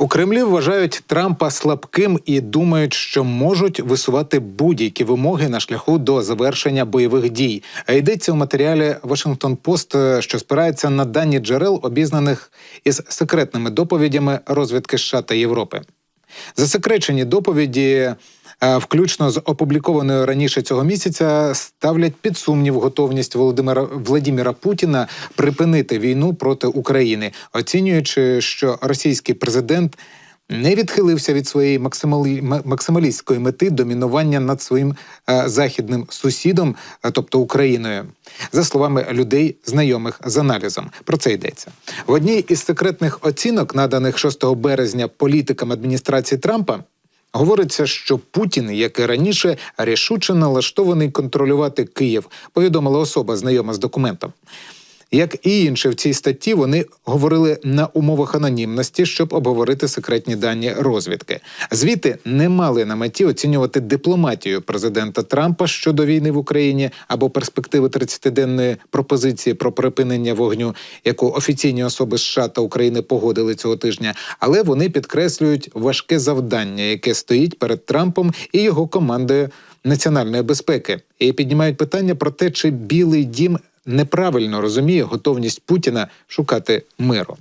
У Кремлі вважають Трампа слабким і думають, що можуть висувати будь-які вимоги на шляху до завершення бойових дій. А йдеться у матеріалі Washington Post, що спирається на дані джерел, обізнаних із секретними доповідями розвідки США та Європи. Засекречені доповіді, е, включно з опублікованою раніше цього місяця, ставлять під сумнів готовність Володимира Владіміра Путіна припинити війну проти України, оцінюючи, що російський президент. Не відхилився від своєї максималі... максималістської мети домінування над своїм е, західним сусідом, е, тобто Україною, за словами людей, знайомих з аналізом. Про це йдеться в одній із секретних оцінок, наданих 6 березня політикам адміністрації Трампа. Говориться, що Путін, як і раніше, рішуче налаштований контролювати Київ, повідомила особа, знайома з документом. Як і інші в цій статті, вони говорили на умовах анонімності, щоб обговорити секретні дані розвідки. Звіти не мали на меті оцінювати дипломатію президента Трампа щодо війни в Україні або перспективи 30-денної пропозиції про припинення вогню, яку офіційні особи США та України погодили цього тижня. Але вони підкреслюють важке завдання, яке стоїть перед Трампом і його командою національної безпеки, і піднімають питання про те, чи Білий Дім неправильно розуміє готовність Путіна шукати миру.